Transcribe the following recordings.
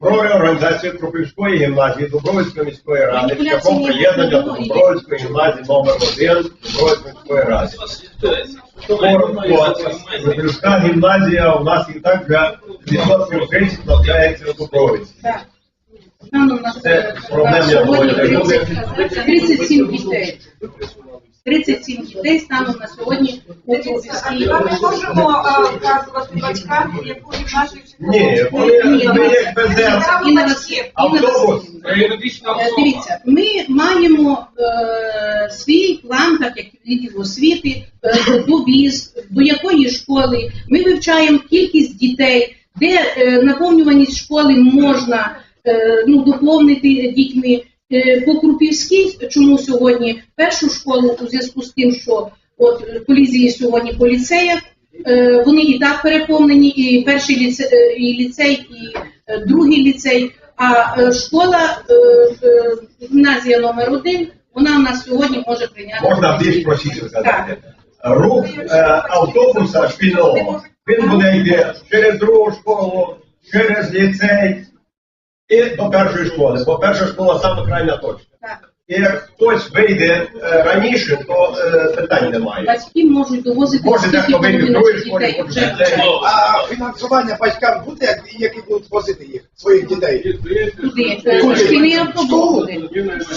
про реорганізацію Кропивської гімназії Дубровицької міської ради шляхом приєднання до Дубровицької гімназії номер 1 Дубровицької міської ради. Кропивська гімназія у нас і так вже відсотків 30 навчається в Дубровиці. Це роботи. 30 37 дітей. 37 дітей станом на сьогодні у Кропивській А ми можемо вказувати батькам, яку гімназію Ні, автобус. Василівна. Е, Дивіться, ми маємо е, свій план, так як відділ освіти, е, до до якої школи. Ми вивчаємо кількість дітей, де е, наповнюваність школи можна е, ну, доповнити дітьми. Е, по Крупівській, чому сьогодні першу школу у зв'язку з тим, що от е, колізії сьогодні по ліцеях, е, вони і так переповнені, і перший ліцей, і, ліцей, і е, другий ліцей. А е, школа, е, е, гімназія номер один, вона в нас сьогодні може прийняти. Можна більш простіше сказати. Рух е, автобуса шкільного, він буде йти через другу школу, через ліцей і до першої школи, бо перша школа саме крайня точка. Як хтось вийде е, раніше, то е, питань немає. Батьки можуть довозити Може, скільки дехто вийде в другій школі, дітей. може, Вже в третій. А фінансування батькам буде, які будуть возити їх, своїх дітей? Туди. Е, Шкільний автобус буде.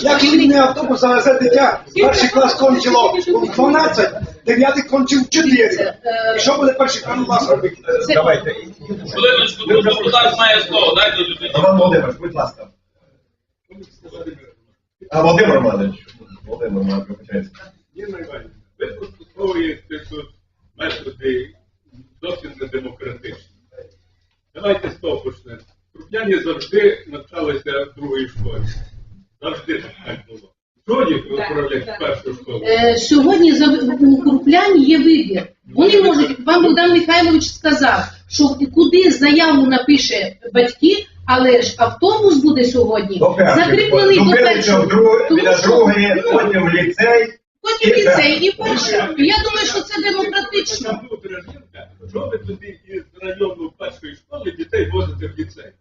Як шкільний автобус завезе дитя, перший клас кончило у 12, дев'ятий кончив в 4. Е, І що буде перший клас робити? Давайте. Хвилиночку, депутат має слово, дайте людині. Роман Володимирович, будь ласка. А Володимир Романович. Володимир Романович, вибачайте. Ніна Іванівна, ви застосовуєте тут методи зовсім не демократичні. Давайте з того почнемо. Крупняні завжди навчалися в другій школі. Завжди так було. Їх управляють першу школу? Е, Сьогодні за- у Крупляні є вибір. Вони можуть, вам Богдан Михайлович сказав, що куди заяву напише батьки, але ж автобус буде сьогодні закріплений до першого. біля другої, ну, потім в ліцей. Потім ліцей і перше. Я думаю, що це демократично. Що ви тоді із району першої школи дітей возите в ліцей?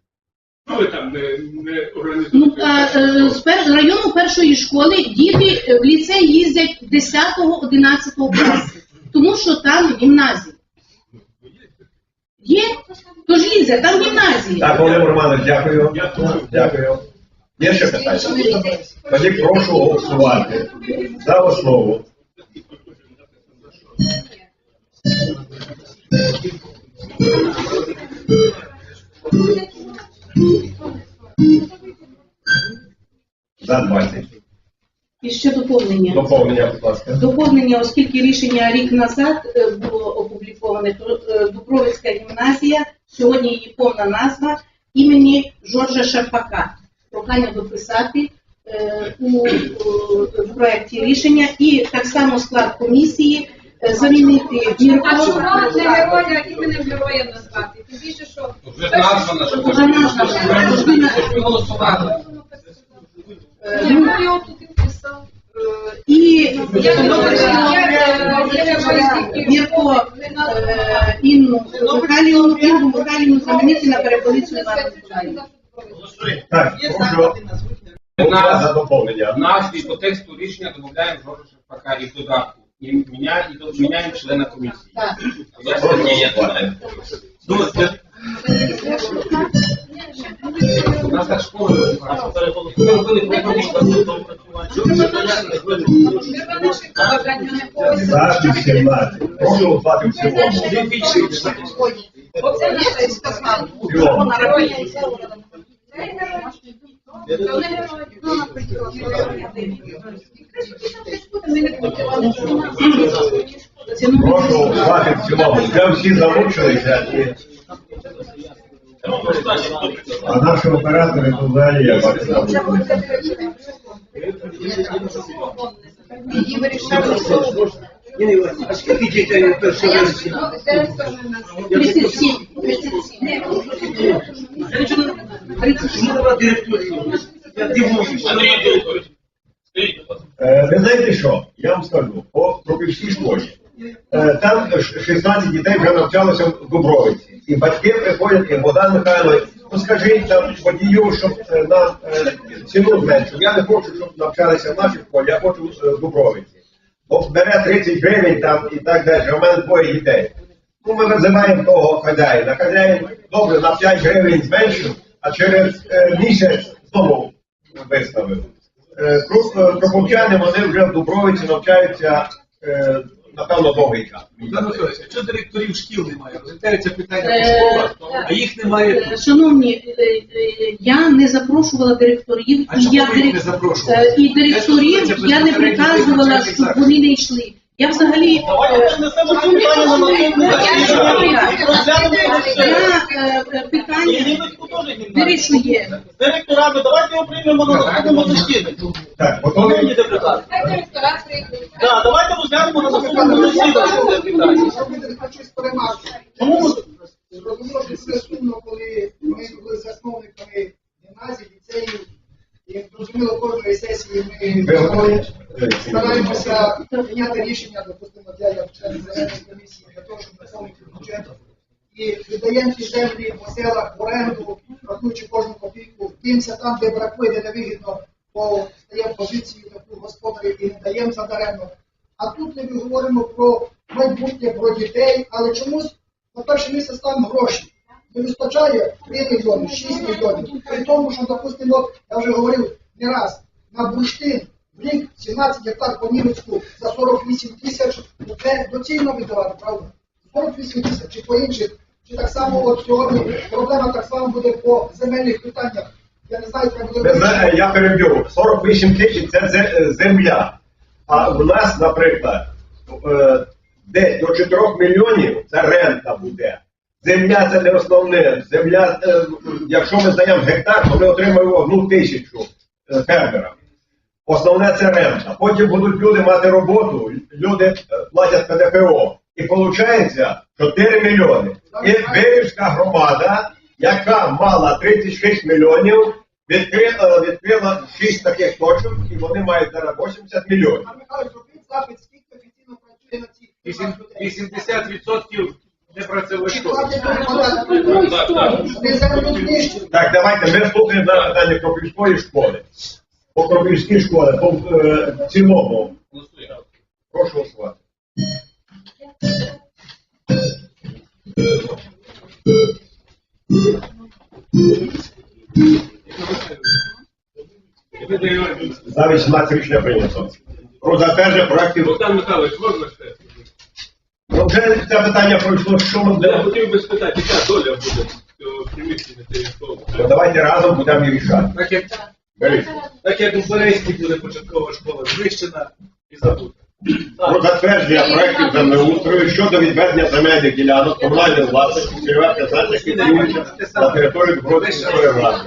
Що ви там не, не організуєте? Ну, а, е, з пер- району першої школи діти в ліцей їздять 10-11 класу, тому що там гімназія. Є? Тож їздять, там гімназія. Так, Володимир Романович, дякую. Дякую. Є ще питання? Тоді прошу голосувати за основу. За 20. І ще доповнення. Доповнення, будь ласка. Доповнення, оскільки рішення рік назад е, було опубліковане, е, Дубровицька гімназія, сьогодні її повна назва імені Жоржа Шарпака. Прохання дописати е, у, проєкті рішення і так само склад комісії е, замінити А Мірко. чому не героя іменем героя назвати? Тим більше, що Вже названо, що Вже голосували. Е, ну, і Мірко е, Інну Михайлівну, Інну Михайлівну замінити на Івана Миколаївна. Так, за доповнення. Назві по тексту рішення додаємо Жоржа Шерпака і в додатку. І міняємо, і міняємо члена комісії. Так. Я я голосувати. Ну, У нас так школа. Ми робили програму. За 18. Прошу голосувати в цілому. Оце наше сказав. В цілому. Прошу голосувати в цілому. Вже всі залучилися. А наші оператори тут взагалі я бачу. Залучилися. Ніна Іванівна, а скільки дітей у першій версії? 37. 37. Нова директорія. Я дивуюся. Андрій Анатолійович, скажіть, будь ласка. Е, Ви знаєте що? Я вам скажу, по Кропивській школі. Е, Там ш- 16 дітей вже навчалося в Дубровиці. І батьки приходять, і Богдан Михайлович скажіть там водію, щоб е, нам е, ціну зменшив. Я не хочу, щоб навчалися в нашій школі, я хочу е, в Дубровиці. Бо бере 30 гривень там і так далі, в мене двоє дітей. Ну, ми визиваємо того хазяїна. Хазяїн добре на 5 гривень зменшив, а через е, місяць знову виставив. Е, е, вони вже в Дубровиці навчаються, е, напевно, довгий час. Богдан Михайлович, якщо директорів шкіл немає, розглядається питання по Е, школах, а їх немає Е, тут. Шановні, е, я не запрошувала директорів, А і чому я ви їх не дирек- запрошували? і директорів я не приказувала, щоб вони не йшли. Я взагалі е, питання вирішує. З директорами, давайте його приймемо на наступному засіданні. Так, прийдуть. Так, давайте розглянемо на наступному засіданні. Чому Зрозуміло, що це сумно, коли ми були засновниками гімназії, ліцеїв, і зрозуміло, кожної сесії ми готові? Е, стараємося прийняти рішення, допустимо, я як член комісії, для того, щоб наповнити бюджет. І віддаємо ті землі по селах в оренду, рахуючи кожну копійку, дивимося там, де бракує, де невигідно, бо стає позицію таку господарів і не даємо задаремно. А тут ми говоримо про майбутнє, про дітей, але чомусь на перше місце ставимо гроші. Не вистачає 3 мільйони, 6 мільйонів. При тому, що, допустимо, я вже говорив не раз, на бурштин в рік 17 гектар по Німецьку за 48 тисяч, це доцільно віддавати, правда? 48 тисяч чи по інших, чи так само от сьогодні проблема так само буде по земельних питаннях. Я не знаю, треба буде Ви я переб'ю. 48 тисяч це земля. А у нас, наприклад, е, десь до 4 мільйонів це рента буде. Земля це не основне. Земля, е, якщо ми здаємо гектар, то ми отримуємо одну тисячу е, фермера. Основне це рента. Потім будуть люди мати роботу, люди е, платять ПДФО. І виходить 4 мільйони. І Вирівська громада, яка мала 36 мільйонів, відкрила, відкрила 6 таких точок, і вони мають зараз 80 мільйонів. А Михайло, запит, скільки офіційно працює на цих 80% не податки? Так, давайте ми слухаємо на питання Кропівської школи. По Кропівській школі, по в цілому. Прошу голосувати. За 18 рішення прийнято. Про затвердження проєктів. Богдан Михайлович, можна ще? Ну, вже це питання пройшло, що ми Я де. хотів би спитати, яка доля буде цього приміщення цієї школи? Ну, Давайте разом будемо її рішати. Так як, Беріть. так як у Березькій буде початкова школа знищена і забута. Про затвердження проєктів землеустрою щодо відведення земельних ділянок комунальної власності які діються на території Дубровської ради.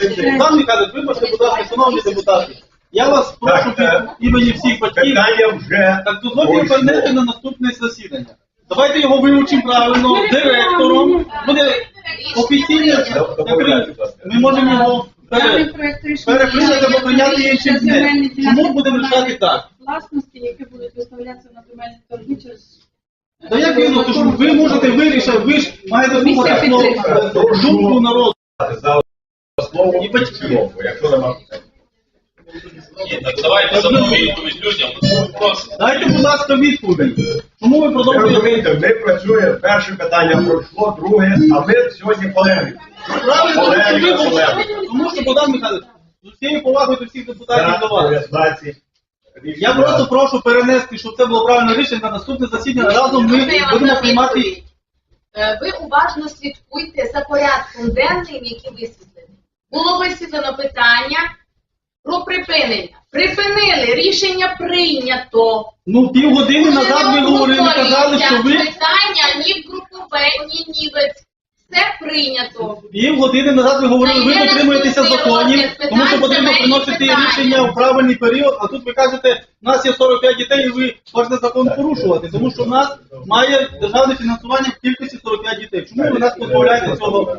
Підтримала. Пан Михайлович, вибачте, будь ласка, шановні депутати. Я вас прошу від імені всіх батьків. Вже Так дозвольте перенести на наступне засідання. Давайте його вивчимо правильно директором. Буде офіційне. Доповідайте. Ми можемо його Даний пере- проект рішення переприйняти або прийняти іншим земельні днем. Чому будемо рішати так? власності, які будуть виставлятися на земельні торги через Та як вірно, то ж ви можете вирішити, ви ж маєте слухати думку народу. за основу І батьків, якщо нема. Ні, так давайте дамо відповідь людям. Просто. Дайте, будь ласка, відповідь. Чому ви продовжуєте? розумієте, ми працюємо, перше питання пройшло, друге, а ми сьогодні полеміка. Правильно, Полеміка, ви мовчите. полеміка. тому що Богдан Михайлович, з усією повагою до всіх депутатів до вас. Я просто прошу перенести, щоб це було правильне рішення на наступне засідання. Разом ми Можна я вам будемо дам приймати. відповідь? Е, Ви уважно слідкуйте за порядком денним, який висвітлений. Було висвітлено питання про припинення. Припинили, рішення прийнято. Ну, півгодини назад ви говорили, казали, що ви Питання ні в групове, ні нівець. Все прийнято. півгодини назад ви говорили, ви дотримуєтеся законів, тому що потрібно приносити рішення у правильний період, а тут ви кажете, у нас є 45 дітей, і ви можете закон порушувати, тому що в нас має державне фінансування в кількості 45 дітей. Чому ви нас позбавляєте цього